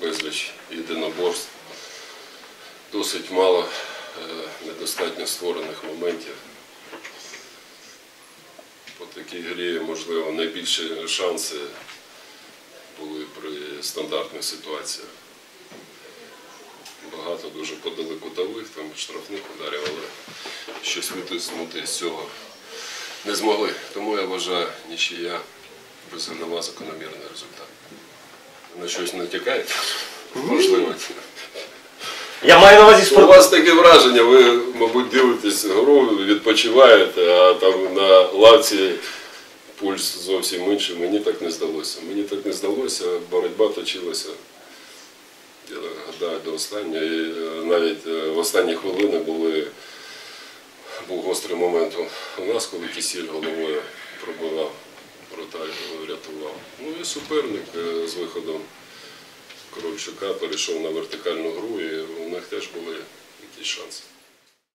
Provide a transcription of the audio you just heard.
безліч єдиноборств, досить мало е, недостатньо створених моментів. По такій грі, можливо, найбільші шанси були при стандартних ситуаціях. Багато дуже подали кутових, там штрафних ударів, але щось витиснути з цього не змогли. Тому я вважаю, нічия призовнова закономірний результат. На щось натякаєте? Можливо. Я маю на увазі У вас таке враження, ви, мабуть, дивитесь гру, відпочиваєте, а там на лавці пульс зовсім інший. Мені так не здалося. Мені так не здалося, боротьба точилася. Я гадаю, до останнього. І е, навіть е, в останні хвилини були, був гострий момент у нас, коли кисіль головою пробивав, врятував. Ну і суперник е, з виходом Корольчука перейшов на вертикальну гру, і у них теж були якісь шанси.